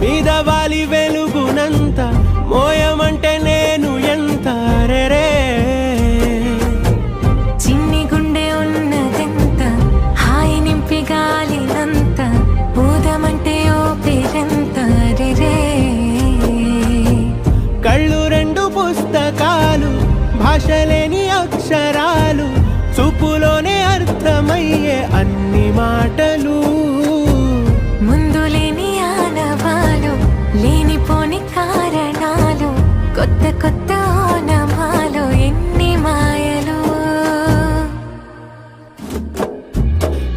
మీద వాలి వెలుగునంత మోయమంటే నేను ఎంత? రే చిన్ని గుండె ఉన్నదెంత? హాయి నింపి గాలినంత? ఊదమంటే ఓపిరంత రే. కళ్ళు రెండు పుస్తకాలు భాష లేని అక్షరాలు చూపులోనే అర్థమయ్యే అన్ని మాటలు.